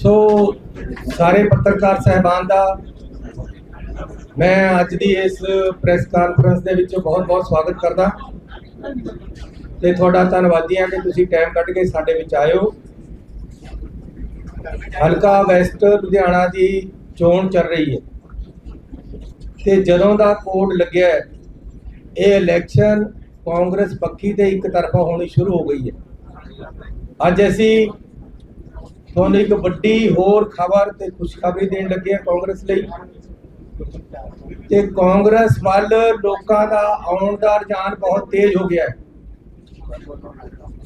ਸੋ ਸਾਰੇ ਪੱਤਰਕਾਰ ਸਹਿਬਾਨ ਦਾ ਮੈਂ ਅੱਜ ਦੀ ਇਸ ਪ੍ਰੈਸ ਕਾਨਫਰੰਸ ਦੇ ਵਿੱਚ ਬਹੁਤ-ਬਹੁਤ ਸਵਾਗਤ ਕਰਦਾ। ਤੇ ਤੁਹਾਡਾ ਧੰਨਵਾਦੀ ਹਾਂ ਕਿ ਤੁਸੀਂ ਟਾਈਮ ਕੱਢ ਕੇ ਸਾਡੇ ਵਿੱਚ ਆਇਓ ਹਲਕਾ ਵੈਸਟ ਲੁਧਿਆਣਾ ਦੀ ਚੋਣ ਚੱਲ ਰਹੀ ਹੈ। ਤੇ ਜਦੋਂ ਦਾ ਕੋਡ ਲੱਗਿਆ ਇਹ ਇਲੈਕਸ਼ਨ ਕਾਂਗਰਸ ਪੱਖੀ ਤੇ ਇੱਕ ਤਰਫਾ ਹੋਣੀ ਸ਼ੁਰੂ ਹੋ ਗਈ ਹੈ। ਅੱਜ ਅਸੀਂ ਤੁਹਾਨੂੰ ਇੱਕ ਵੱਡੀ ਹੋਰ ਖਬਰ ਤੇ ਖੁਸ਼ਖਬਰੀ ਦੇਣ ਲੱਗੇ ਹਾਂ ਕਾਂਗਰਸ ਲਈ। ਤੇ ਕਾਂਗਰਸ ਵੱਲ ਲੋਕਾਂ ਦਾ ਆਉਣ ਦਾ ਰੁਝਾਨ ਬਹੁਤ ਤੇਜ਼ ਹੋ ਗਿਆ ਹੈ।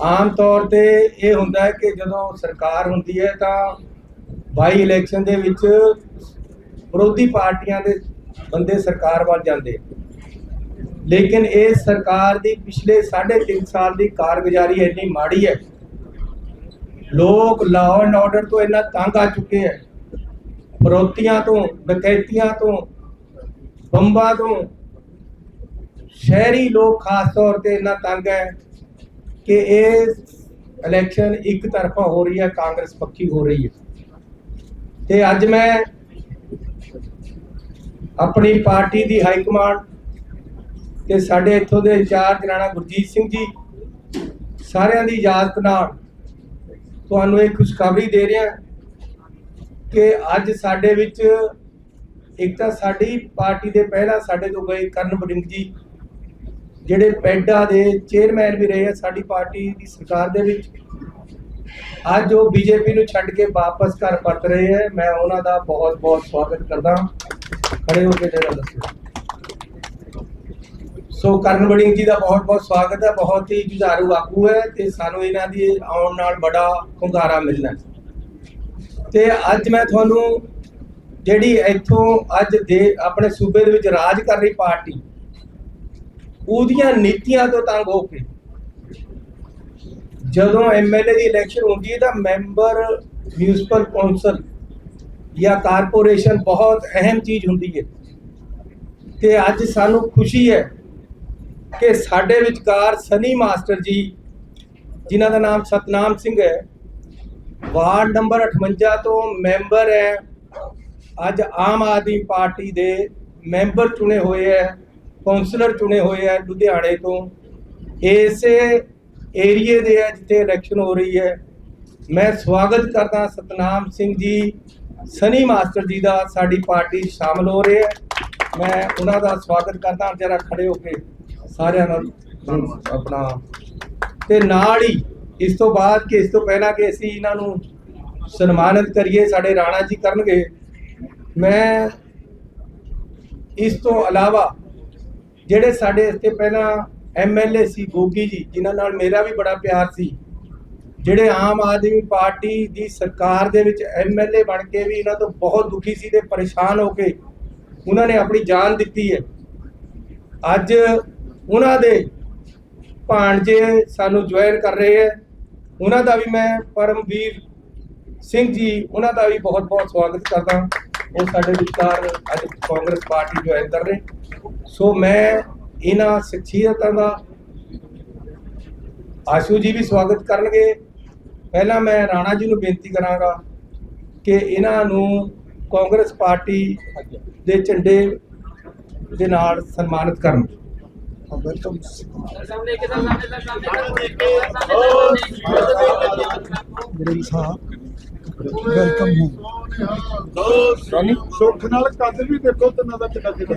ਆਮ ਤੌਰ ਤੇ ਇਹ ਹੁੰਦਾ ਹੈ ਕਿ ਜਦੋਂ ਸਰਕਾਰ ਹੁੰਦੀ ਹੈ ਤਾਂ ਬਾਈ ਇਲੈਕਸ਼ਨ ਦੇ ਵਿੱਚ ਵਿਰੋਧੀ ਪਾਰਟੀਆਂ ਦੇ ਬੰਦੇ ਸਰਕਾਰ ਵੱਲ ਜਾਂਦੇ ਲੇਕਿਨ ਇਹ ਸਰਕਾਰ ਦੀ ਪਿਛਲੇ 3.5 ਸਾਲ ਦੀ ਕਾਰਗੁਜ਼ਾਰੀ ਇੰਨੀ ਮਾੜੀ ਹੈ ਲੋਕ ਲਾਅ ਐਂਡ ਆਰਡਰ ਤੋਂ ਇੰਨਾ ਤੰਗ ਆ ਚੁੱਕੇ ਹੈ ਫਰੋਤੀਆਂ ਤੋਂ ਡਕੈਤੀਆਂ ਤੋਂ, ਬੰਬਾਂ ਤੋਂ, ਸ਼ਹਿਰੀ ਲੋਕ ਖਾਸ ਤੌਰ ਤੇ ਇੰਨਾ ਤੰਗ ਹੈ ਕਿ ਇਹ ਇਲੈਕਸ਼ਨ ਇੱਕ ਤਰਫਾ ਹੋ ਰਹੀ ਹੈ ਕਾਂਗਰਸ ਪੱਖੀ ਹੋ ਰਹੀ ਹੈ ਤੇ ਅੱਜ ਮੈਂ ਆਪਣੀ ਪਾਰਟੀ ਦੀ ਹਾਈ ਕਮਾਂਡ ਤੇ ਸਾਡੇ ਇੱਥੋਂ ਦੇ ਇੰਚਾਰਜ ਰਾਣਾ ਗੁਰਜੀਤ ਸਿੰਘ ਜੀ, ਸਾਰਿਆਂ ਦੀ ਇਜਾਜ਼ਤ ਨਾਲ ਤੁਹਾਨੂੰ ਇਹ ਖੁਸ਼ਖਬਰੀ ਦੇ ਰਿਹਾ ਕਿ ਅੱਜ ਸਾਡੇ ਵਿੱਚ ਇੱਕ ਤਾਂ ਸਾਡੀ ਪਾਰਟੀ ਦੇ ਪਹਿਲਾਂ ਸਾਡੇ ਤੋਂ ਗਏ ਕਰਨ ਬਰਿੰਗ ਜੀ, ਜਿਹੜੇ ਪੈਡਾ ਦੇ ਚੇਅਰਮੈਨ ਵੀ ਰਹੇ ਆ ਸਾਡੀ ਪਾਰਟੀ ਦੀ ਸਰਕਾਰ ਦੇ ਵਿੱਚ। ਅੱਜ ਉਹ ਬੀਜੇਪੀ ਨੂੰ ਛੱਡ ਕੇ ਵਾਪਸ ਘਰ ਪਰਤ ਰਹੇ ਹੈ ਮੈਂ ਉਹਨਾਂ ਦਾ ਬਹੁਤ ਬਹੁਤ ਸਵਾਗਤ ਕਰਦਾ ਖੜੇ ਹੋ ਕੇ ਜਰਾ ਦੱਸੋ। ਸੋ ਕਰਨ ਬੜਿੰਗ ਜੀ ਦਾ ਬਹੁਤ ਬਹੁਤ ਸਵਾਗਤ ਹੈ। ਬਹੁਤ ਹੀ ਜੁਝਾਰੂ ਆਗੂ ਹੈ ਤੇ ਸਾਨੂੰ ਇਹਨਾਂ ਦੀ ਆਉਣ ਨਾਲ ਬੜਾ ਹੁੰਗਾਰਾ ਮਿਲਣਾ ਤੇ ਅੱਜ ਮੈਂ ਤੁਹਾਨੂੰ ਜਿਹੜੀ ਇੱਥੋਂ ਅੱਜ ਦੇ ਆਪਣੇ ਸੂਬੇ ਦੇ ਵਿੱਚ ਰਾਜ ਕਰ ਰਹੀ ਪਾਰਟੀ, ਉਹਦੀਆਂ ਨੀਤੀਆਂ ਤੋਂ ਤੰਗ ਹੋ ਕੇ ਜਦੋਂ ਐਮਐਲਏ ਦੀ ਇਲੈਕਸ਼ਨ ਹੁੰਦੀ ਹੈ ਤਾਂ ਮੈਂਬਰ ਮਿਊਨਿਸਪਲ ਕੌਂਸਲ ਜਾਂ ਕਾਰਪੋਰੇਸ਼ਨ ਬਹੁਤ ਅਹਿਮ ਚੀਜ਼ ਹੁੰਦੀ ਹੈ। ਤੇ ਅੱਜ ਸਾਨੂੰ ਖੁਸ਼ੀ ਹੈ ਕਿ ਸਾਡੇ ਵਿਚਕਾਰ ਸਨੀ ਮਾਸਟਰ ਜੀ, ਜਿਨ੍ਹਾਂ ਦਾ ਨਾਮ ਸਤਨਾਮ ਸਿੰਘ ਹੈ, ਵਾਰਡ ਨੰਬਰ 58 ਤੋਂ ਮੈਂਬਰ ਹੈ। ਅੱਜ ਆਮ ਆਦਮੀ ਪਾਰਟੀ ਦੇ ਮੈਂਬਰ ਚੁਣੇ ਹੋਏ ਹੈ, ਕੌਂਸਲਰ ਚੁਣੇ ਹੋਏ ਹੈ ਲੁਧਿਆਣੇ ਤੋਂ। ਇਸੇ ਏਰੀਏ ਦੇ ਹੈ ਜਿੱਥੇ ਇਲੈਕਸ਼ਨ ਹੋ ਰਹੀ ਹੈ। ਮੈਂ ਸਵਾਗਤ ਕਰਦਾ ਸਤਨਾਮ ਸਿੰਘ ਜੀ, ਸਨੀ ਮਾਸਟਰ ਜੀ ਦਾ, ਸਾਡੀ ਪਾਰਟੀ 'ਚ ਸ਼ਾਮਲ ਹੋ ਰਹੇ ਹੈ। ਮੈਂ ਉਹਨਾਂ ਦਾ ਸਵਾਗਤ ਕਰਦਾ, ਜਰਾ ਖੜੇ ਹੋ ਕੇ। ਸਾਰਿਆਂ ਨਾਲ ਆਪਣਾ ਤੇ ਨਾਲ ਹੀ ਇਸ ਤੋਂ ਬਾਅਦ ਕਿ ਇਸ ਤੋਂ ਪਹਿਲਾਂ ਕਿ ਅਸੀਂ ਇਹਨਾਂ ਨੂੰ ਸਨਮਾਨਿਤ ਕਰੀਏ, ਸਾਡੇ ਰਾਣਾ ਜੀ ਕਰਨਗੇ, ਮੈਂ ਇਸ ਤੋਂ ਇਲਾਵਾ ਜਿਹੜੇ ਸਾਡੇ ਇੱਥੇ ਪਹਿਲਾਂ ਐਮਐਲਏ ਸੀ ਗੋਗੀ ਜੀ, ਜਿਨ੍ਹਾਂ ਨਾਲ ਮੇਰਾ ਵੀ ਬੜਾ ਪਿਆਰ ਸੀ, ਜਿਹੜੇ ਆਮ ਆਦਮੀ ਪਾਰਟੀ ਦੀ ਸਰਕਾਰ ਦੇ ਵਿੱਚ ਐਮਐਲਏ ਬਣ ਕੇ ਵੀ ਇਹਨਾਂ ਤੋਂ ਬਹੁਤ ਦੁਖੀ ਸੀ ਤੇ ਪਰੇਸ਼ਾਨ ਹੋ ਕੇ ਉਹਨਾਂ ਨੇ ਆਪਣੀ ਜਾਨ ਦਿੱਤੀ ਹੈ। ਅੱਜ ਉਹਨਾਂ ਦੇ ਭਾਣਜੇ ਸਾਨੂੰ ਜੁਆਇਨ ਕਰ ਰਹੇ ਹੈ। ਉਹਨਾਂ ਦਾ ਵੀ ਮੈਂ ਪਰਮਵੀਰ ਸਿੰਘ ਜੀ, ਉਹਨਾਂ ਦਾ ਵੀ ਬਹੁਤ ਬਹੁਤ ਸਵਾਗਤ ਕਰਦਾ ਉਹ ਸਾਡੇ ਵਿਚਕਾਰ ਅੱਜ ਕਾਂਗਰਸ ਪਾਰਟੀ ਜੁਆਇਨ ਕਰ ਰਹੇ। ਸੋ ਮੈਂ ਇਹਨਾਂ ਸ਼ਖਸੀਅਤਾਂ ਦਾ ਆਸ਼ੂ ਜੀ ਵੀ ਸਵਾਗਤ ਕਰਨਗੇ। ਪਹਿਲਾਂ ਮੈਂ ਰਾਣਾ ਜੀ ਨੂੰ ਬੇਨਤੀ ਕਰਾਂਗਾ ਕਿ ਇਹਨਾਂ ਨੂੰ ਕਾਂਗਰਸ ਪਾਰਟੀ ਦੇ ਝੰਡੇ ਦੇ ਨਾਲ ਸਨਮਾਨਿਤ ਕਰਨ। ਵੈਲਕਮ ਸਾਹਿਬ ਵੈਲਕਮ ਹੂੰ। ਸੋਨੀ ਸੁੱਖ ਨਾਲ ਕੱਦ ਵੀ ਦੇਖੋ ਤਨਾਂ ਦਾ ਕਿੰਨਾ ਕਿੰਨਾ।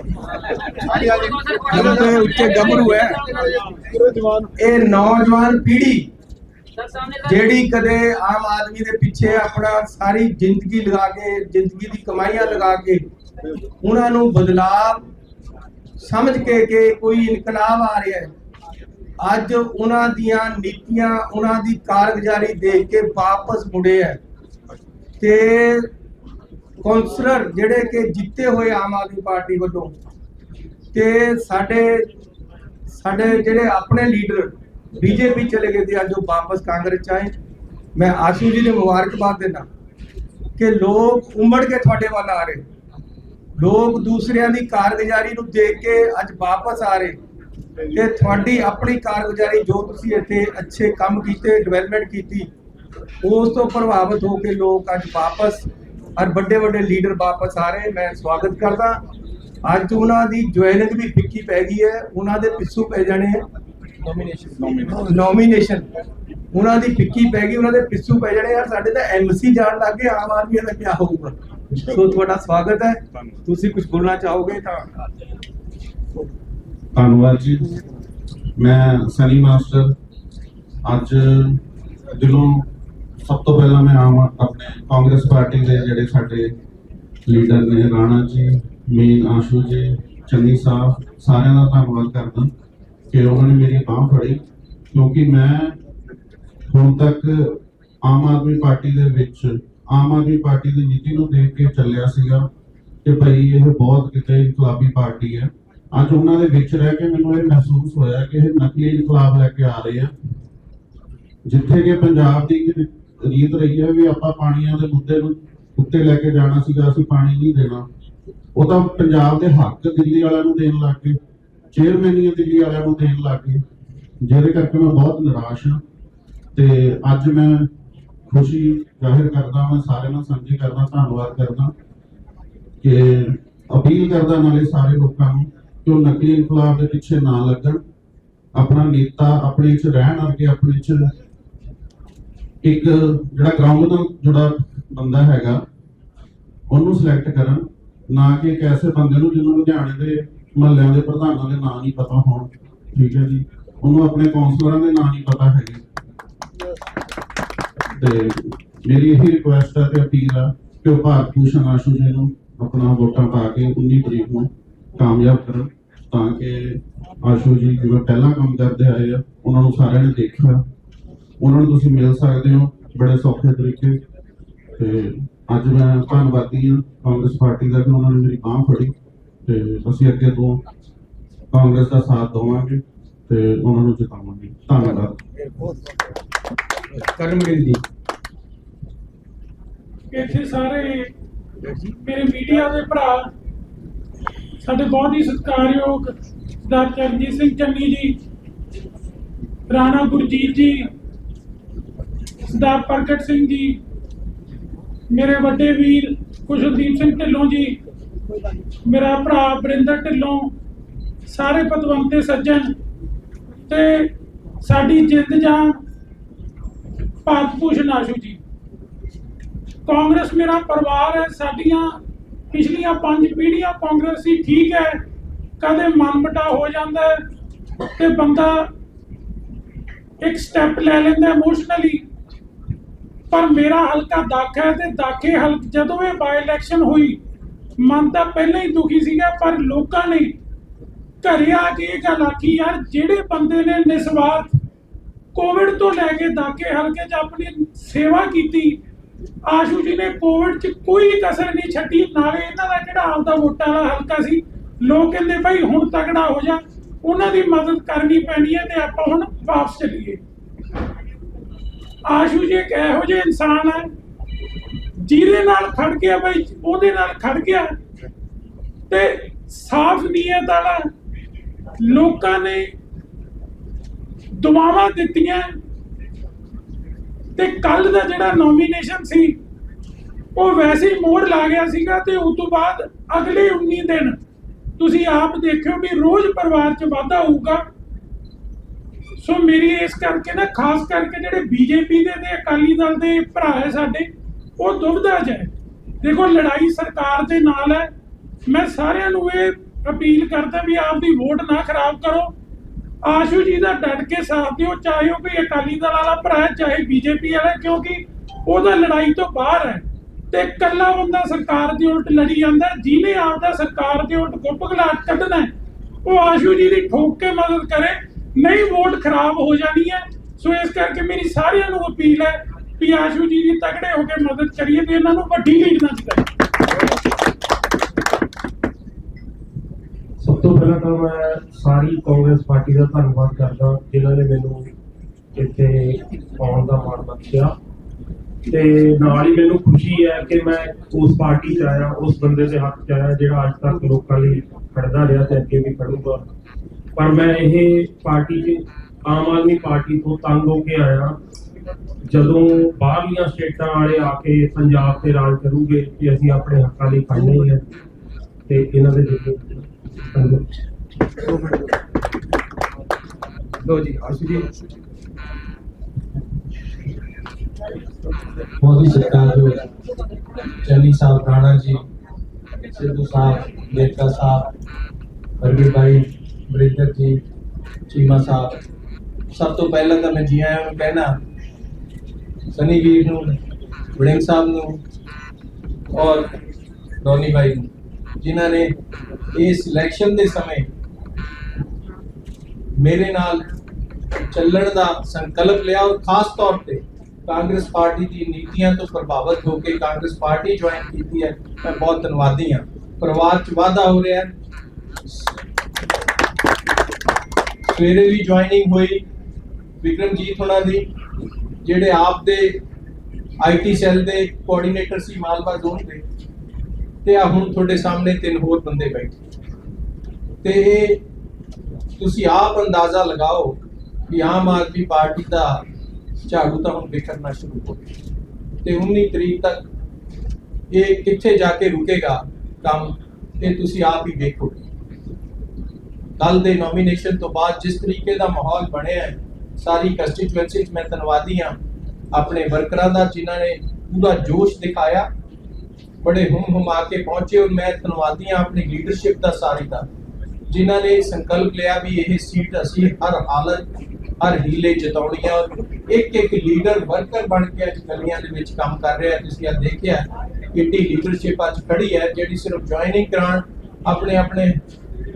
ਜਦੋਂ ਤੇ ਉੱਚੇ ਗੱਭਰੂ ਹੈ। ਪੂਰੇ ਜਵਾਨ। ਇਹ ਨੌਜਵਾਨ ਪੀੜ੍ਹੀ ਜਿਹੜੀ ਕਦੇ ਆਮ ਆਦਮੀ ਦੇ ਪਿੱਛੇ ਆਪਣਾ ਸਾਰੀ ਜ਼ਿੰਦਗੀ ਲਗਾ ਕੇ ਜ਼ਿੰਦਗੀ ਦੀ ਕਮਾਈਆਂ ਲਗਾ ਕੇ ਉਹਨਾਂ ਨੂੰ ਬਦਲਾਵ ਸਮਝ ਕੇ ਕਿ ਕੋਈ ਇਨਕਲਾਬ ਆ ਰਿਹਾ ਹੈ। ਅੱਜ ਉਹਨਾਂ ਦੀਆਂ ਨੀਤੀਆਂ, ਉਹਨਾਂ ਦੀ ਕਾਰਗੁਜ਼ਾਰੀ ਦੇਖ ਕੇ ਵਾਪਸ ਮੁੜੇ ਹੈ। ਤੇ ਕੌਂਸਲਰ ਜਿਹੜੇ ਕਿ ਜਿੱਤੇ ਹੋਏ ਆਮ ਆਦਮੀ ਪਾਰਟੀ ਵੱਲੋਂ ਤੇ ਸਾਡੇ ਸਾਡੇ ਜਿਹੜੇ ਆਪਣੇ ਲੀਡਰ ਬੀਜੇਪੀ ਚਲੇ ਗਏ ਤੇ ਅੱਜ ਉਹ ਵਾਪਸ ਕਾਂਗਰਸ ਚ ਆਏ। ਮੈਂ ਆਸ਼ੂ ਜੀ ਨੂੰ ਮੁਬਾਰਕਬਾਦ ਦਿੰਦਾ ਕਿ ਲੋਕ ਉਮੜ ਕੇ ਤੁਹਾਡੇ ਵੱਲ ਆ ਰਹੇ। ਲੋਕ ਦੂਸਰਿਆਂ ਦੀ ਕਾਰਗੁਜ਼ਾਰੀ ਨੂੰ ਦੇਖ ਕੇ ਅੱਜ ਵਾਪਸ ਆ ਰਹੇ। ਤੇ ਤੁਹਾਡੀ ਆਪਣੀ ਕਾਰਗੁਜ਼ਾਰੀ ਜੋ ਤੁਸੀਂ ਇੱਥੇ ਅੱਛੇ ਕੰਮ ਕੀਤੇ ਡਿਵੈਲਪਮੈਂਟ ਕੀਤੀ ਉਸ ਤੋਂ ਪ੍ਰਭਾਵਿਤ ਹੋ ਕੇ ਲੋਕ ਅੱਜ ਵਾਪਸ ਔਰ ਵੱਡੇ ਵੱਡੇ ਲੀਡਰ ਵਾਪਸ ਆ ਰਹੇ। ਮੈਂ ਸਵਾਗਤ ਕਰਦਾ ਅੱਜ ਉਹਨਾਂ ਦੀ ਜੁਆਇਨਿੰਗ ਵੀ ਫਿੱਕੀ ਪੈ ਗਈ ਹੈ। ਉਹਨਾਂ ਦੇ ਪਿੱਛੂ ਪੈ ਜਾਣੇ ਨੋਮੀਨੇਸ਼ਨ ਨੋਮੀਨੇਸ਼ਨ ਉਹਨਾਂ ਦੀ ਫਿੱਕੀ ਪੈ ਗਈ ਉਹਨਾਂ ਦੇ ਪਿੱਛੂ ਪੈ ਜਾਣੇ। ਯਾਰ ਸਾਡੇ ਤਾਂ ਐਮਸੀ ਜਾਣ ਲੱਗੇ ਆਮ ਆਦਮੀ ਦਾ ਕੀ ਹੋਊਗਾ? ਸੋ ਤੁਹਾਡਾ ਸਵਾਗਤ ਹੈ। ਤੁਸੀਂ ਕੁਝ ਬੋਲਣਾ ਚਾਹੋਗੇ ਤਾਂ ਧੰਨਵਾਦ ਜੀ। ਮੈਂ ਸਨੀ ਮਾਸਟਰ। ਅੱਜ ਦਿਲੋਂ ਸਭ ਤੋਂ ਪਹਿਲਾਂ ਮੈਂ ਆਮ ਆਪਣੇ ਕਾਂਗਰਸ ਪਾਰਟੀ ਦੇ ਜਿਹੜੇ ਸਾਡੇ ਲੀਡਰ ਨੇ, ਰਾਣਾ ਜੀ ਮੀਨ ਆਸ਼ੂ ਜੀ, ਚੰਨੀ ਸਾਹਿਬ, ਸਾਰਿਆਂ ਦਾ ਧੰਨਵਾਦ ਕਰਦਾ ਕਿ ਉਹਨਾਂ ਨੇ ਮੇਰੀ ਬਾਹ ਫੜੀ। ਕਿਉਂਕਿ ਮੈਂ ਹੁਣ ਤੱਕ ਆਮ ਆਦਮੀ ਪਾਰਟੀ ਦੇ ਵਿੱਚ ਆਮ ਆਦਮੀ ਪਾਰਟੀ ਦੀ ਨੀਤੀ ਨੂੰ ਦੇਖ ਕੇ ਚੱਲਿਆ ਸੀਗਾ ਕਿ ਭਾਈ ਇਹ ਬਹੁਤ ਕਿਤੇ ਇਨਕਲਾਬੀ ਪਾਰਟੀ ਹੈ। ਅੱਜ ਉਹਨਾਂ ਦੇ ਵਿੱਚ ਰਹਿ ਕੇ ਮੈਨੂੰ ਇਹ ਮਹਿਸੂਸ ਹੋਇਆ ਕਿ ਇਹ ਨਕਲੀ ਇਨਕਲਾਬ ਲੈ ਕੇ ਆ ਰਹੇ ਆ। ਜਿੱਥੇ ਕਿ ਪੰਜਾਬ ਦੀ ਰੀਤ ਰਹੀ ਹੈ ਵੀ ਆਪਾਂ ਪਾਣੀਆਂ ਦੇ ਮੁੱਦੇ ਨੂੰ ਉੱਤੇ ਲੈ ਕੇ ਜਾਣਾ ਸੀਗਾ, ਅਸੀਂ ਪਾਣੀ ਨਹੀਂ ਦੇਣਾ। ਉਹ ਤਾਂ ਪੰਜਾਬ ਦੇ ਹੱਕ ਦਿੱਲੀ ਵਾਲਿਆਂ ਨੂੰ ਦੇਣ ਲੱਗ ਗਏ ਚੇਅਰਮੈਨੀਆਂ ਦਿੱਲੀ ਵਾਲਿਆਂ ਨੂੰ ਦੇਣ ਲੱਗ ਗਏ। ਜਿਹਦੇ ਕਰਕੇ ਮੈਂ ਬਹੁਤ ਨਿਰਾਸ਼ ਹਾਂ। ਤੇ ਅੱਜ ਮੈਂ ਖੁਸ਼ੀ ਜ਼ਾਹਿਰ ਕਰਦਾ ਮੈਂ, ਸਾਰਿਆਂ ਨਾਲ ਸਾਂਝੀ ਕਰਦਾ, ਧੰਨਵਾਦ ਕਰਦਾ ਕਿ ਅਪੀਲ ਕਰਦਾ ਨਾਲੇ ਸਾਰੇ ਲੋਕਾਂ ਨੂੰ ਕਿ ਉਹ ਨਕਲੀ ਇਨਕਲਾਬ ਦੇ ਪਿੱਛੇ ਨਾ ਲੱਗਣ, ਆਪਣਾ ਨੇਤਾ ਆਪਣੇ ਚ ਰਹਿਣ ਅਰਗੇ ਆਪਣੇ ਚ ਇੱਕ ਜਿਹੜਾ ਗਰਾਊਂਡ ਨਾਲ ਜੁੜਾ ਬੰਦਾ ਹੈਗਾ, ਉਹਨੂੰ ਸਿਲੈਕਟ ਕਰਨ, ਨਾ ਕਿ ਇੱਕ ਐਸੇ ਬੰਦੇ ਨੂੰ ਜਿਹਨੂੰ ਲੁਧਿਆਣੇ ਦੇ ਮਹੱਲਿਆਂ ਦੇ ਪ੍ਰਧਾਨਾਂ ਦੇ ਨਾਂ ਨਹੀਂ ਪਤਾ ਹੋਣ, ਠੀਕ ਹੈ ਜੀ? ਉਹਨੂੰ ਆਪਣੇ ਕੌਂਸਲਰਾਂ ਦੇ ਨਾਂ ਨਹੀਂ ਪਤਾ ਹੈਗੇ। ਤੇ ਮੇਰੀ ਇਹ ਰਿਕੁਐਸਟ ਹੈ ਤੇ ਅਪੀਲ ਆ ਕਿ ਉਹ ਭਾਰਤ ਭੂਸ਼ਣ ਆਸ਼ੂ ਜੀ ਨੂੰ ਆਪਣਾ ਵੋਟਾਂ ਪਾ ਕੇ 19 ਤਰੀਕ ਨੂੰ ਕਾਮਯਾਬ ਕਰਨ ਤਾਂ ਕਿ ਆਸ਼ੂ ਜੀ ਜਿਵੇਂ ਪਹਿਲਾਂ ਕੰਮ ਕਰਦੇ ਆਏ ਆ, ਉਹਨਾਂ ਨੂੰ ਸਾਰਿਆਂ ਨੇ ਦੇਖਿਆ। ਉਹਨਾਂ ਨੂੰ ਤੁਸੀਂ ਮਿਲ ਸਕਦੇ ਹੋ ਬੜੇ ਸੌਖੇ ਤਰੀਕੇ। ਤੇ ਅੱਜ ਮੈਂ ਧੰਨਵਾਦੀ ਹਾਂ ਕਾਂਗਰਸ ਪਾਰਟੀ ਦਾ ਕਿ ਉਹਨਾਂ ਨੇ ਮੇਰੀ ਬਾਂਹ ਫੜੀ ਤੇ ਅਸੀਂ ਅੱਗੇ ਤੋਂ ਕਾਂਗਰਸ ਦਾ ਸਾਥ ਦੇਵਾਂਗੇ। ਤੇ ਉਹਨਾਂ ਨੂੰ ਜਿਤਾਵਾਂਗੇ ਧੰਨਵਾਦ। ਕਰਮਵੀਰ ਜੀ ਇੱਥੇ ਸਾਰੇ ਮੇਰੇ ਮੀਡੀਆ ਦੇ ਭਰਾ ਸਾਡੇ ਬਹੁਤ ਹੀ ਸਤਿਕਾਰਯੋਗ ਸਰਦਾਰ ਚਰਨਜੀਤ ਸਿੰਘ ਚੰਨੀ ਜੀ ਰਾਣਾ ਗੁਰਜੀਤ ਜੀ ਸਰਦਾਰ ਪ੍ਰਗਟ ਸਿੰਘ ਜੀ ਮੇਰੇ ਵੱਡੇ ਵੀਰ ਕੁਸ਼ਲਦੀਪ ਸਿੰਘ ਢਿੱਲੋਂ ਜੀ ਮੇਰਾ ਭਰਾ ਬਰਿੰਦਰ ਢਿੱਲੋਂ ਸਾਰੇ ਪਤਵੰਤੇ ਸੱਜਣ ਤੇ ਸਾਡੀ ਜਿੰਦ ਜਾਨ ਭਾਰਤ ਭੂਸ਼ਣ ਆਸ਼ੂ ਜੀ। ਕਾਂਗਰਸ ਮੇਰਾ ਪਰਿਵਾਰ ਹੈ, ਸਾਡੀਆਂ ਪਿਛਲੀਆਂ ਪੰਜ ਪੀੜ੍ਹੀਆਂ ਕਾਂਗਰਸ ਹੀ ਠੀਕ ਹੈ, ਕਦੇ ਮਨਮਟਾ ਹੋ ਜਾਂਦਾ ਹੈ ਤੇ ਬੰਦਾ ਇੱਕ ਸਟੈਪ ਲੈ ਲੈਂਦਾ ਇਮੋਸ਼ਨਲੀ ਪਰ ਮੇਰਾ ਹਲਕਾ ਦਾਖਾ ਹੈ ਤੇ ਦਾਖੇ ਹਲਕ ਜਦੋਂ ਇਹ ਬਾਈ ਇਲੈਕਸ਼ਨ ਹੋਈ, ਮਨ ਤਾਂ ਪਹਿਲਾਂ ਹੀ ਦੁਖੀ ਸੀਗਾ, ਪਰ ਲੋਕਾਂ ਨੇ ਘਰੇ ਆ ਕੇ ਇਹ ਗੱਲ ਆਖੀ, ਯਾਰ ਜਿਹੜੇ ਬੰਦੇ ਨੇ ਨਿਸਵਾਰਥ ਕੋਵਿਡ ਤੋਂ ਲੈ ਕੇ ਦਾਕੇ ਹਲਕੇ 'ਚ ਆਪਣੀ ਸੇਵਾ ਕੀਤੀ, ਆਸ਼ੂ ਜੀ ਨੇ ਕੋਵਿਡ 'ਚ ਕੋਈ ਕਸਰ ਨਹੀਂ ਛੱਡੀ, ਨਾਲੇ ਇਹਨਾਂ ਦਾ ਜਿਹੜਾ ਆਪਦਾ ਵੋਟਾਂ ਵਾਲਾ ਹਲਕਾ ਸੀ? ਲੋਕ ਕਹਿੰਦੇ ਭਾਈ ਹੁਣ ਤਗੜਾ ਹੋ ਜਾ, ਉਹਨਾਂ ਦੀ ਮਦਦ ਕਰਨੀ ਪੈਣੀ ਹੈ ਤੇ ਆਪਾਂ ਹੁਣ ਵਾਪਸ ਚੱਲੀਏ। ਆਸ਼ੂ ਜੀ ਇੱਕ ਇਹੋ ਜਿਹੇ ਇਨਸਾਨ ਹੈ ਜਿਹਦੇ ਨਾਲ ਖੜ ਗਿਆ ਭਾਈ ਉਹਦੇ ਨਾਲ ਖੜ ਗਿਆ। ਤੇ ਸਾਫ਼ ਨੀਅਤ ਵਾਲਾ ਲੋਕਾਂ ਨੇ ਦੁਆਵਾਂ ਦਿੱਤੀਆਂ। ਤੇ ਕੱਲ ਦਾ ਜਿਹੜਾ ਨੋਮੀਨੇਸ਼ਨ ਸੀ, ਉਹ ਵੈਸੇ ਹੀ ਮੋੜ ਲਾ ਗਿਆ ਸੀਗਾ ਤੇ ਉਸ ਤੋਂ ਬਾਅਦ ਅਗਲੇ 19 ਦਿਨ ਤੁਸੀਂ ਆਪ ਦੇਖਿਓ ਵੀ ਰੋਜ਼ ਪਰਿਵਾਰ 'ਚ ਵਾਧਾ ਹੋਊਗਾ। ਸੋ ਮੇਰੀ ਇਸ ਕਰਕੇ ਨਾ, ਖਾਸ ਕਰਕੇ ਜਿਹੜੇ ਬੀਜੇਪੀ ਦੇ ਤੇ ਅਕਾਲੀ ਦਲ ਦੇ ਭਰਾ ਹੈ ਸਾਡੇ, ਉਹ ਦੁਬਦਾ ਚ ਹੈ। ਦੇਖੋ ਲੜਾਈ ਸਰਕਾਰ ਦੇ ਨਾਲ ਹੈ। ਮੈਂ ਸਾਰਿਆਂ ਨੂੰ ਇਹ ਅਪੀਲ ਕਰਦਾ ਵੀ ਆਪਦੀ ਵੋਟ ਨਾ ਖਰਾਬ ਕਰੋ। ਆਸ਼ੂ ਜੀ ਦਾ ਡਟ ਕੇ ਸਾਥ ਦਿਓ, ਚਾਹੇ ਉਹ ਕੋਈ ਅਕਾਲੀ ਦਲ ਵਾਲਾ ਭਰਾ ਹੈ, ਚਾਹੇ ਬੀਜੇਪੀ ਵਾਲਾ ਕਿਉਂਕਿ ਉਹਦਾ ਲੜਾਈ ਤੋਂ ਬਾਹਰ ਹੈ। ਤੇ ਇਕੱਲਾ ਬੰਦਾ ਸਰਕਾਰ ਦੇ ਉਲਟ ਲੜੀ ਜਾਂਦਾ ਜਿਹਨੇ ਆਪਦਾ ਸਰਕਾਰ ਦੇ ਉਲਟ ਗੁੱਪਗਲਾਟ ਕੱਢਣਾ ਉਹ ਆਸ਼ੂ ਜੀ ਦੀ ਠੋਕ ਕੇ ਮਦਦ ਕਰੇ, ਨਹੀਂ ਵੋਟ ਖਰਾਬ ਹੋ ਜਾਣੀ ਹੈ। ਸੋ ਇਸ ਕਰਕੇ ਮੇਰੀ ਸਾਰਿਆਂ ਨੂੰ ਅਪੀਲ ਹੈ ਵੀ ਆਸ਼ੂ ਜੀ ਦੀ ਤਗੜੇ ਹੋ ਕੇ ਮਦਦ ਕਰੀਏ ਤੇ ਇਹਨਾਂ ਨੂੰ ਵੱਡੀ ਲੀਡ ਨਾਲ ਜਿਤਾਈਏ ਸਭ ਤੋਂ ਪਹਿਲਾਂ ਤਾਂ ਮੈਂ ਸਾਰੀ ਕਾਂਗਰਸ ਪਾਰਟੀ ਦਾ ਧੰਨਵਾਦ ਕਰਦਾ ਜਿਨ੍ਹਾਂ ਨੇ ਮੈਨੂੰ ਇੱਥੇ ਆਉਣ ਦਾ ਮਾਣ ਬਖਸ਼ਿਆ। ਤੇ ਨਾਲ ਹੀ ਮੈਨੂੰ ਖੁਸ਼ੀ ਹੈ ਕਿ ਮੈਂ ਉਸ ਪਾਰਟੀ 'ਚ ਆਇਆ, ਉਸ ਬੰਦੇ ਦੇ ਹੱਥ 'ਚ ਆਇਆ ਜਿਹੜਾ ਅੱਜ ਤੱਕ ਲੋਕਾਂ ਲਈ ਖੜਦਾ ਰਿਹਾ ਤੇ ਅੱਗੇ ਵੀ ਖੜੂਗਾ। ਪਰ ਮੈਂ ਇਹ ਪਾਰਟੀ 'ਚ, ਆਮ ਆਦਮੀ ਪਾਰਟੀ ਤੋਂ ਤੰਗ ਹੋ ਕੇ ਆਇਆ। ਜਦੋਂ ਬਾਹਰਲੀਆਂ ਸਟੇਟਾਂ ਵਾਲੇ ਆ ਕੇ ਪੰਜਾਬ ਤੇ ਰਾਜ ਕਰੂਗੇ ਕਿ ਅਸੀਂ ਆਪਣੇ ਹੱਕਾਂ ਲਈ ਖੜਨਾ ਹੈ ਤੇ ਇਹਨਾਂ ਦੇ ਜਿੱਤੇ ਲੋ ਜੀ ਆਸ਼ੂ ਜੀ। ਮੋਦੀ ਸਰਕਾਰ ਜੋ ਚੰਨੀ ਸਾਹਿਬ ਰਾਣਾ ਜੀ, ਸਿੱਧੂ ਸਾਹਿਬ ਨੇਤਾ ਸਾਹਿਬ ਹਰਵੀਰ ਭਾਈ ਬ੍ਰਿੰਦਰ ਜੀ, ਚੀਮਾ ਸਾਹਿਬ, ਸਭ ਤੋਂ ਪਹਿਲਾਂ ਤਾਂ ਮੈਂ ਜੀ ਆਇਆਂ ਨੂੰ ਕਹਿਣਾ, ਸਨੀ ਵੀਰ ਨੂੰ ਬੜਿੰਗ ਸਾਹਿਬ ਨੂੰ ਔਰ ਰੋਨੀ ਭਾਈ ਨੂੰ। ਜਿਨ੍ਹਾਂ ਨੇ ਇਸ ਇਲੈਕਸ਼ਨ ਦੇ ਸਮੇਂ ਮੇਰੇ ਨਾਲ ਚੱਲਣ ਦਾ ਸੰਕਲਪ ਲਿਆ ਔਰ ਖਾਸ ਤੌਰ ਤੇ ਕਾਂਗਰਸ ਪਾਰਟੀ ਦੀ ਨੀਤੀਆਂ ਤੋਂ ਪ੍ਰਭਾਵਿਤ ਹੋ ਕੇ ਕਾਂਗਰਸ ਪਾਰਟੀ ਜੁਆਇਨ ਕੀਤੀ ਹੈ, ਮੈਂ ਬਹੁਤ ਧੰਨਵਾਦੀ ਹਾਂ। ਪਰਿਵਾਰ ਚ ਵਾਧਾ ਹੋ ਰਿਹਾ ਹੈ। ਸਵੇਰੇ ਵੀ ਜੁਆਇਨਿੰਗ ਹੋਈ ਵਿਕਰਮਜੀਤ ਹੋਣਾ ਦੀ, ਜਿਹੜੇ ਆਪ ਦੇ ਆਈਟੀ ਸੈੱਲ ਦੇ ਕੋਆਰਡੀਨੇਟਰ ਸੀ, ਮਾਲਵਾ ਜ਼ੋਨ ਦੇ। ਤੇ ਆ ਹੁਣ ਤੁਹਾਡੇ ਸਾਹਮਣੇ ਤਿੰਨ ਹੋਰ ਬੰਦੇ ਬੈਠੇ। ਤੇ ਤੁਸੀਂ ਆਪ ਅੰਦਾਜ਼ਾ ਲਗਾਓ ਕਿ ਆਮ ਆਦਮੀ ਪਾਰਟੀ ਦਾ ਝਾੜੂ ਤਾਂ ਹੁਣ ਵਿਖਰਨਾ ਸ਼ੁਰੂ ਹੋ ਗਿਆ। ਤੇ 19 ਤਰੀਕ ਤੱਕ ਇਹ ਕਿੱਥੇ ਜਾ ਕੇ ਰੁਕੇਗਾ ਕੰਮ, ਇਹ ਤੁਸੀਂ ਆਪ ਹੀ ਦੇਖੋਗੇ। ਕੱਲ ਦੇ ਨੋਮੀਨੇਸ਼ਨ ਤੋਂ ਬਾਅਦ ਜਿਸ ਤਰੀਕੇ ਦਾ ਮਾਹੌਲ ਬਣਿਆ ਹੈ, ਸਾਰੀ ਕੰਸਟੀਚੁਐਂਸੀ ਮੈਂ ਧੰਨਵਾਦੀ ਹਾਂ। ਆਪਣੇ ਵਰਕਰਾਂ ਦਾ ਜਿਨ੍ਹਾਂ ਨੇ ਪੂਰਾ ਜੋਸ਼ ਦਿਖਾਇਆ ਬੜੇ ਹੁਮ ਹੁਮਾ ਕੇ ਪਹੁੰਚੇ ਔਰ ਮੈਂ ਧੰਨਵਾਦੀ ਹਾਂ ਆਪਣੀ ਲੀਡਰਸ਼ਿਪ ਦਾ ਸਾਰੀ ਦਾ, ਜਿਨ੍ਹਾਂ ਨੇ ਸੰਕਲਪ ਲਿਆ ਵੀ ਇਹ ਸੀਟ ਅਸੀਂ ਹਰ ਹਾਲਤ, ਹਰ ਹੀਲੇ ਜਿਤਾਉਣੀ ਹੈ ਇੱਕ ਇੱਕ ਲੀਡਰ ਵਰਕਰ ਬਣ ਕੇ ਅੱਜ ਗਲੀਆਂ ਦੇ ਵਿੱਚ ਕੰਮ ਕਰ ਰਿਹਾ ਤੁਸੀਂ ਆ ਦੇਖਿਆ ਕਿੱਡੀ ਲੀਡਰਸ਼ਿਪ ਅੱਜ ਖੜੀ ਹੈ, ਜਿਹੜੀ ਸਿਰਫ ਜੁਆਇਨਿੰਗ ਕਰਾਉਣ, ਆਪਣੇ ਆਪਣੇ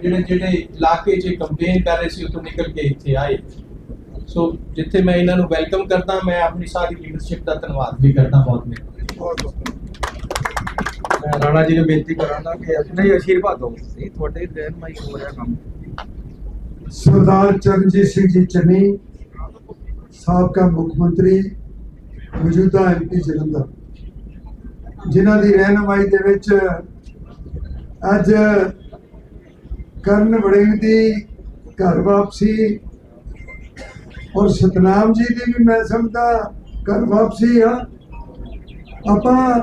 ਜਿਹੜੇ ਜਿਹੜੇ ਇਲਾਕੇ 'ਚ ਕੰਪੇਨ ਕਰ ਰਹੇ ਸੀ, ਉੱਥੋਂ ਨਿਕਲ ਕੇ ਇੱਥੇ ਆਏ। ਸੋ ਜਿੱਥੇ ਮੈਂ ਇਹਨਾਂ ਨੂੰ ਵੈਲਕਮ ਕਰਦਾ, ਮੈਂ ਆਪਣੀ ਸਾਰੀ ਲੀਡਰਸ਼ਿਪ ਦਾ ਧੰਨਵਾਦ ਵੀ ਕਰਦਾ ਬਹੁਤ ਮਿਹਰਬਾਨੀ। ਮੈਂ ਰਾਣਾ ਜੀ ਨੂੰ ਬੇਨਤੀ ਕਰਾਂਗਾ ਕਿ ਆਪਣੇ ਅਸ਼ੀਰਵਾਦ ਦਿਓ। ਇਹ ਤੁਹਾਡੇ ਰਹਿਨਮਾਈ ਹੋ ਰਿਹਾ ਕੰਮ। ਸਰਦਾਰ ਚਰਨਜੀਤ ਸਿੰਘ ਜੀ ਚੰਨੀ, ਸਾਬਕਾ ਮੁੱਖ ਮੰਤਰੀ, ਮੌਜੂਦਾ ਐਮਪੀ ਜਲੰਧਰ। ਜਿਨ੍ਹਾਂ ਦੀ ਰਹਿਨਮਾਈ ਦੇ ਵਿੱਚ ਅੱਜ ਕਰਨ ਵੜਿੰਗ ਦੀ ਘਰ ਵਾਪਸੀ ਔਰ ਸਤਨਾਮ ਜੀ ਦੀ ਵੀ ਮੈਂ ਸਮਝਦਾ ਘਰ ਵਾਪਸੀ ਆ। ਆਪਾਂ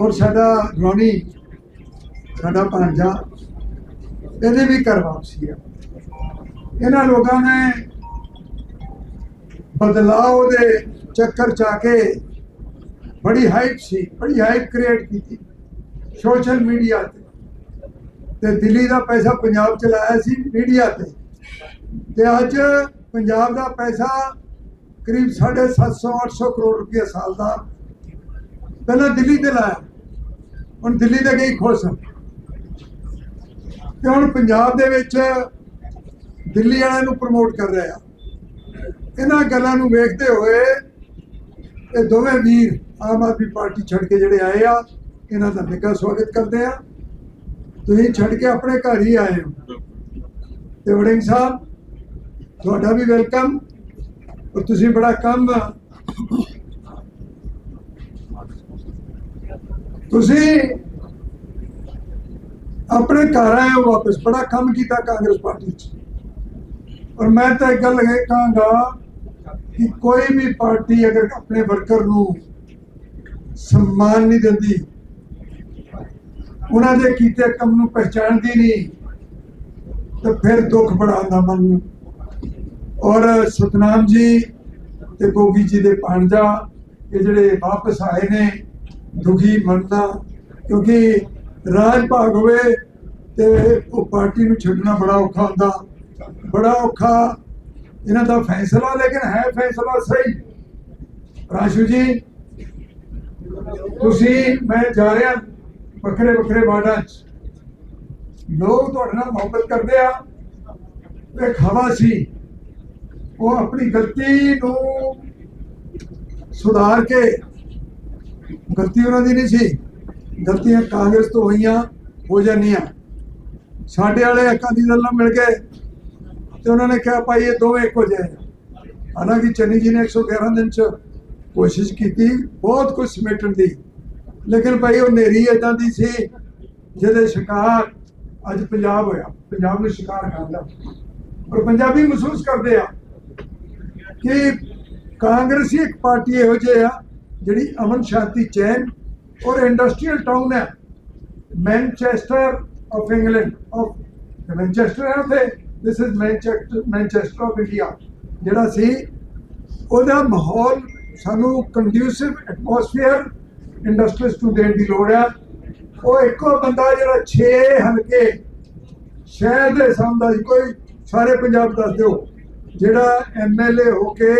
ਔਰ ਸਾਡਾ ਰੋਣੀ ਸਾਡਾ ਭਾਂਜਾ ਇਹਦੇ ਵੀ ਘਰ ਵਾਪਸੀ ਆ। ਇਹਨਾਂ ਲੋਕਾਂ ਨੇ ਬਦਲਾਅ ਦੇ ਚੱਕਰ ਚ ਆ ਕੇ ਬੜੀ ਹਾਈਪ ਸੀ, ਬੜੀ ਹਾਈਪ ਕ੍ਰੀਏਟ ਕੀਤੀ। ਸੋਸ਼ਲ ਮੀਡੀਆ ਤੇ। ਤੇ ਦਿੱਲੀ ਦਾ ਪੈਸਾ ਪੰਜਾਬ ਚ ਲਾਇਆ ਸੀ ਮੀਡੀਆ ਤੇ। ਤੇ ਅੱਜ ਪੰਜਾਬ ਦਾ ਪੈਸਾ ਕਰੀਬ 750 800 ਕਰੋੜ ਰੁਪਏ ਸਾਲ ਦਾ ਪਹਿਲਾਂ ਦਿੱਲੀ ਤੇ ਲਾਇਆ। ਹੁਣ ਦਿੱਲੀ ਤੇ ਗਈ ਖੁਸ਼ ਤੇ ਹੁਣ ਪੰਜਾਬ ਦੇ ਵਿੱਚ ਦਿੱਲੀ ਵਾਲਿਆਂ ਨੂੰ ਪ੍ਰਮੋਟ ਕਰ ਰਿਹਾ ਇਹਨਾਂ ਗੱਲਾਂ ਨੂੰ ਵੇਖਦੇ ਹੋਏ ਇਹ ਦੋਵੇਂ ਵੀਰ ਆਮ ਆਦਮੀ ਪਾਰਟੀ ਛੱਡ ਕੇ ਜਿਹੜੇ ਆਏ ਆ, ਇਹਨਾਂ ਦਾ ਨਿੱਘਾ ਸਵਾਗਤ ਕਰਦੇ ਆ। ਤੁਸੀਂ ਛੱਡ ਕੇ ਆਪਣੇ ਘਰ ਹੀ ਆਏ ਹੋ। ਤੇ ਵੜਿੰਗ ਸਾਹਿਬ, ਤੁਹਾਡਾ ਵੀ ਵੈਲਕਮ ਔਰ ਤੁਸੀਂ ਬੜਾ ਕੰਮ ਤੁਸੀਂ ਆਪਣੇ ਘਰ ਆਏ ਹੋ ਵਾਪਸ, ਬੜਾ ਕੰਮ ਕੀਤਾ ਕਾਂਗਰਸ ਪਾਰਟੀ 'ਚ। ਔਰ ਮੈਂ ਤਾਂ ਇੱਕ ਗੱਲ ਇਹ ਕਹਾਂਗਾ ਕਿ ਕੋਈ ਵੀ ਪਾਰਟੀ ਅਗਰ ਆਪਣੇ ਵਰਕਰ ਨੂੰ ਸਨਮਾਨ ਨਹੀਂ ਦਿੰਦੀ, ਉਹਨਾਂ ਦੇ ਕੀਤੇ ਕੰਮ ਨੂੰ ਪਹਿਚਾਣਦੀ ਨਹੀਂ, ਤਾਂ ਫਿਰ ਦੁੱਖ ਬੜਾ ਆਉਂਦਾ ਮਨ ਨੂੰ ਔਰ ਸਤਨਾਮ ਜੀ ਤੇ ਗੋਗੀ ਜੀ ਦੇ ਭਾਂਜਾ ਇਹ ਜਿਹੜੇ ਵਾਪਸ ਆਏ ਨੇ ਦੁਖੀ ਮੰਨਦਾ ਕਿਉਂਕਿ ਰਾਜ ਭਾਗ ਹੋਵੇ ਤੇ ਉਹ ਪਾਰਟੀ ਨੂੰ ਛੱਡਣਾ ਬੜਾ ਔਖਾ ਹੁੰਦਾ। ਬੜਾ ਔਖਾ ਇਹਨਾਂ ਦਾ ਫੈਸਲਾ, ਲੇਕਿਨ ਹੈ ਫੈਸਲਾ ਸਹੀ। ਰਾਸ਼ੂ ਜੀ, ਤੁਸੀਂ, ਮੈਂ ਜਾ ਰਿਹਾ ਵੱਖਰੇ ਵੱਖਰੇ ਵਾਰਡਾਂ 'ਚ। ਲੋਕ ਤੁਹਾਡੇ ਨਾਲ ਮੁਹੱਬਤ ਕਰਦੇ ਆ ਇੱਕ ਹਵਾ ਸੀ। ਉਹ ਆਪਣੀ ਗਲਤੀ ਨੂੰ ਸੁਧਾਰ ਕੇ ਗਲਤੀ ਉਹਨਾਂ ਦੀ ਨਹੀਂ ਸੀ। ਗਲਤੀਆਂ ਕਾਂਗਰਸ ਤੋਂ ਹੋਈਆਂ, ਹੋ ਜਾਂਦੀਆਂ। ਸਾਡੇ ਵਾਲੇ ਅਕਾਲੀ ਦਲ ਨਾਲ ਮਿਲ ਗਏ ਤੇ ਉਹਨਾਂ ਨੇ ਕਿਹਾ, ਭਾਈ, ਇਹ ਦੋਵੇਂ ਇੱਕੋ ਜਿਹੇ ਹਾਲਾਂਕਿ ਚੰਨੀ ਜੀ ਨੇ 111 ਦਿਨ ਚ ਕੋਸ਼ਿਸ਼ ਕੀਤੀ, ਬਹੁਤ ਕੁਝ ਸਮੇਟਣ ਦੀ। ਲੇਕਿਨ ਭਾਈ, ਉਹ ਨੇਰੀ ਇਦਾਂ ਦੀ ਸੀ ਜਿਹਦੇ ਸ਼ਿਕਾਰ ਅੱਜ ਪੰਜਾਬ ਹੋਇਆ। ਪੰਜਾਬ ਨੂੰ ਸ਼ਿਕਾਰ ਕਰਦਾ ਔਰ ਪੰਜਾਬੀ ਮਹਿਸੂਸ ਕਰਦੇ ਆ ਕਿ ਕਾਂਗਰਸੀ ਇੱਕ ਪਾਰਟੀ ਇਹੋ ਜਿਹੀ ਆ ਜਿਹੜੀ ਅਮਨ ਸ਼ਾਂਤੀ ਚੈਨ ਔਰ ਇੰਡਸਟਰੀਅਲ ਟਾਊਨ ਹੈ Manchester of England of Manchester ਹੈ ਤੇ this is Manchester Manchester of India ਜਿਹੜਾ ਸੀ, ਉਹਦਾ ਮਾਹੌਲ ਸਾਨੂੰ ਕੰਡਿਊਸਿਵ ਐਟਮੋਸਫੀਅਰ ਇੰਡਸਟਰੀਜ਼ ਨੂੰ ਦੇਣ ਦੀ ਲੋੜ ਹੈ। ਉਹ ਇੱਕੋ ਬੰਦਾ ਜਿਹੜਾ 6 ਹਲਕੇ, ਸ਼ਹਿਰ ਦੇ ਸਾਹਮਣੇ ਸੀ ਕੋਈ ਸਾਰੇ ਪੰਜਾਬ ਦੱਸ ਦਿਓ, ਜਿਹੜਾ ਐਮਐਲਏ ਹੋ ਕੇ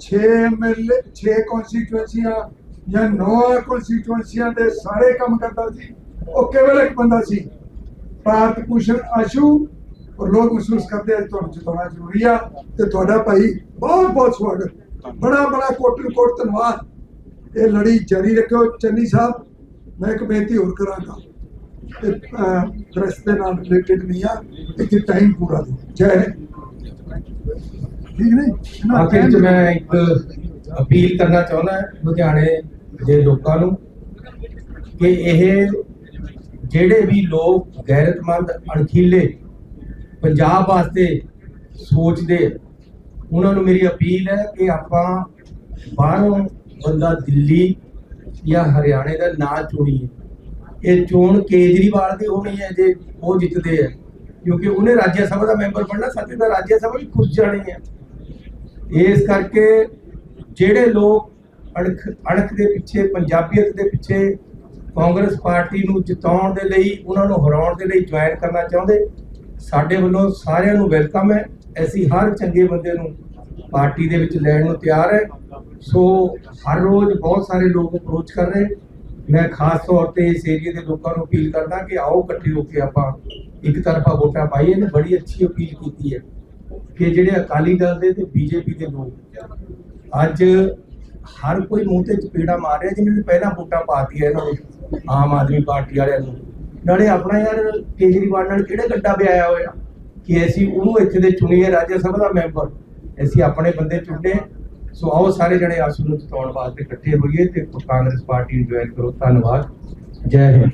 6 ਐਮਐਲਏ 6 ਕਨਸਟੀਟੂਐਂਸੀਆਂ ਜਾਂ 9 ਕਨਸਟੀਟੂਐਂਸੀਆਂ ਦੇ ਸਾਰੇ ਕੰਮ ਕਰਦਾ ਸੀ। ਉਹ ਕੇਵਲ ਇੱਕ ਬੰਦਾ ਸੀ। ਭਾਰਤ ਭੂਸ਼ਣ ਆਸ਼ੂ। ਔਰ ਲੋਕ ਮਹਿਸੂਸ ਕਰਦੇ ਆ, ਤੁਹਾਨੂੰ ਜਿਤਾਉਣਾ ਜ਼ਰੂਰੀ ਆ ਤੇ ਤੁਹਾਡਾ ਭਾਈ ਬਹੁਤ ਬਹੁਤ ਸਵਾਗਤ ਬੜਾ ਬੜਾ ਕੋਟਨ ਕੋਟ ਧੰਨਵਾਦ। ਇਹ ਲੜੀ ਜਾਰੀ ਰੱਖਿਓ। ਚੰਨੀ ਸਾਹਿਬ, ਮੈਂ ਇੱਕ ਬੇਨਤੀ ਹੋਰ ਕਰਾਂਗਾ। ਤੇ ਪ੍ਰੈਸ ਦੇ ਨਾਲ ਰਿਲੇਟਡ ਨਹੀਂ ਆ। ਕਿ ਟਾਈਮ ਪੂਰਾ ਦਿਓ। ਜੈ ਹਿੰਦ। ਠੀਕ ਨਹੀਂ? ਆਖਿਰ ਮੈਂ ਇੱਕ ਅਪੀਲ ਕਰਨਾ ਚਾਹੁੰਦਾ ਲੁਧਿਆਣੇ ਦੇ ਲੋਕਾਂ ਨੂੰ ਕਿ ਇਹ ਜਿਹੜੇ ਵੀ ਲੋਕ ਗੈਰਤਮੰਦ ਅਣਖੀਲੇ ਪੰਜਾਬ ਵਾਸਤੇ ਸੋਚਦੇ ਉਹਨਾਂ ਨੂੰ ਮੇਰੀ ਅਪੀਲ ਹੈ ਕਿ ਆਪਾਂ ਬਾਹਰੋਂ ਬੰਦਾ ਦਿੱਲੀ ਜਾਂ ਹਰਿਆਣੇ ਦਾ ਨਾ ਚੁਣੀਏ। ਇਹ ਚੋਣ ਕੇਜਰੀਵਾਲ ਦੀ ਹੋਣੀ ਹੈ ਜੇ ਉਹ ਜਿੱਤਦੇ ਆ। ਕਿਉਂਕਿ ਉਹਨੇ ਰਾਜ ਸਭਾ ਦਾ ਮੈਂਬਰ ਬਣਨਾ ਸਾਡੇ ਦਾ ਰਾਜ ਸਭਾ ਵੀ ਖੁਦ ਜਾਣੀ ਹੈ ਇਸ ਕਰਕੇ ਜਿਹੜੇ ਲੋਕ ਅਣਖ ਅਣਖ ਦੇ ਪਿੱਛੇ, ਪੰਜਾਬੀਅਤ ਦੇ ਪਿੱਛੇ ਕਾਂਗਰਸ ਪਾਰਟੀ ਨੂੰ ਜਿਤਾਉਣ ਦੇ ਲਈ, ਉਹਨਾਂ ਨੂੰ ਹਰਾਉਣ ਦੇ ਲਈ ਜੁਆਇਨ ਕਰਨਾ ਚਾਹੁੰਦੇ, ਸਾਡੇ ਵੱਲੋਂ ਸਾਰਿਆਂ ਨੂੰ ਵੈਲਕਮ ਹੈ। ਅਸੀਂ ਹਰ ਚੰਗੇ ਬੰਦੇ ਨੂੰ ਪਾਰਟੀ ਦੇ ਵਿੱਚ ਲੈਣ ਨੂੰ ਤਿਆਰ ਹੈ। ਸੋ ਹਰ ਰੋਜ਼ ਬਹੁਤ ਸਾਰੇ ਲੋਕ ਅਪਰੋਚ ਕਰ ਰਹੇ। ਮੈਂ ਖਾਸ ਤੌਰ ਤੇ ਇਸ ਏਰੀਏ ਦੇ ਲੋਕਾਂ ਨੂੰ ਅਪੀਲ ਕਰਦਾ ਕਿ ਆਓ ਇਕੱਠੇ ਹੋ ਕੇ ਆਪਾਂ ਇੱਕ ਤਰਫਾ ਵੋਟਾਂ ਪਾਈਏ। ਨੇ ਬੜੀ ਅੱਛੀ ਅਪੀਲ ਕੀਤੀ ਹੈ। ਕਿ ਜਿਹੜੇ ਅਕਾਲੀ ਦਲ ਦੇ ਤੇ ਬੀਜੇਪੀ ਦੇ ਲੋਕ ਅੱਜ ਹਰ ਕੋਈ ਮੂੰਹ ਤੇ ਚਪੇੜਾ ਮਾਰ ਰਿਹਾ ਜਿਨ੍ਹਾਂ ਨੇ ਪਹਿਲਾਂ ਵੋਟਾਂ ਪਾਤੀਆਂ ਇਹਨਾਂ ਨੂੰ, ਆਮ ਆਦਮੀ ਪਾਰਟੀ ਵਾਲਿਆਂ ਨੂੰ। ਨਾਲੇ ਆਪਣਾ ਯਾਰ ਕੇਜਰੀਵਾਲ ਨਾਲ ਕਿਹੜਾ ਗੱਡਾ ਵਿਆਇਆ ਹੋਇਆ? ਕਿ ਅਸੀਂ ਉਹਨੂੰ ਇੱਥੇ ਦੇ ਚੁਣੀਏ ਰਾਜ ਸਭਾ ਦਾ ਮੈਂਬਰ। ਅਸੀਂ ਆਪਣੇ ਬੰਦੇ ਚੁਣਦੇ ਸੋ ਆਓ ਸਾਰੇ ਜਣੇ ਆਸੂ ਨੂੰ ਜਿਤਾਉਣ ਵਾਸਤੇ ਇਕੱਠੇ ਹੋਈਏ ਤੇ ਕਾਂਗਰਸ ਪਾਰਟੀ ਨੂੰ ਜੁਆਇਨ ਕਰੋ। ਧੰਨਵਾਦ। ਜੈ ਹਿੰਦ।